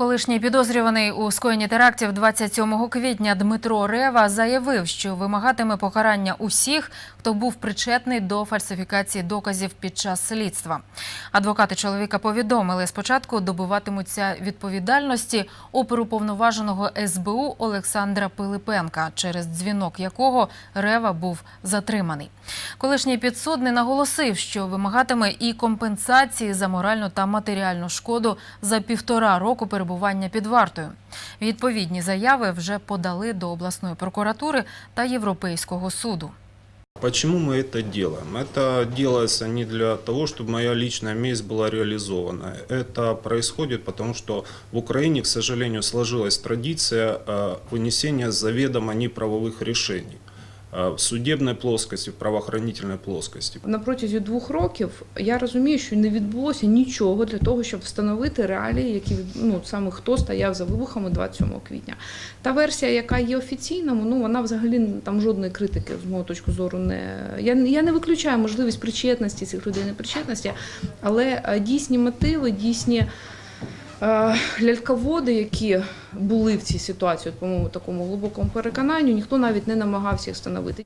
Колишній підозрюваний у скоєнні терактів 27 квітня Дмитро Рева заявив, що вимагатиме покарання усіх, хто був причетний до фальсифікації доказів під час слідства. Адвокати чоловіка повідомили, спочатку добиватимуться відповідальності оперуповноваженого СБУ Олександра Пилипенка, через дзвінок якого Рева був затриманий. Колишній підсудний наголосив, що вимагатиме і компенсації за моральну та матеріальну шкоду за півтора року перебування під вартою. Відповідні заяви вже подали до обласної прокуратури та Європейського суду. Почему мы это делаем? Это делается не для того, чтобы моя личная месть была реализована. Это происходит потому, что в Украине, к сожалению, сложилась традиция э, вынесения заведомо неправовых решений э, в судебной плоскости, в правоохранительной плоскости. На протязі двох років я розумію, що не відбулося нічого для того, щоб встановити реалії, які ну саме хто стояв за вибухами 27 квітня. Та версія, яка є офіційному, ну вона взагалі там жодної критики з мого точки зору не я, я не виключаю можливість причетності цих людей непричетності, але е, дійсні мотиви, дійсні. Е, Ляльководи, які були в цій ситуації, по моєму такому глибокому переконанню, ніхто навіть не намагався їх встановити.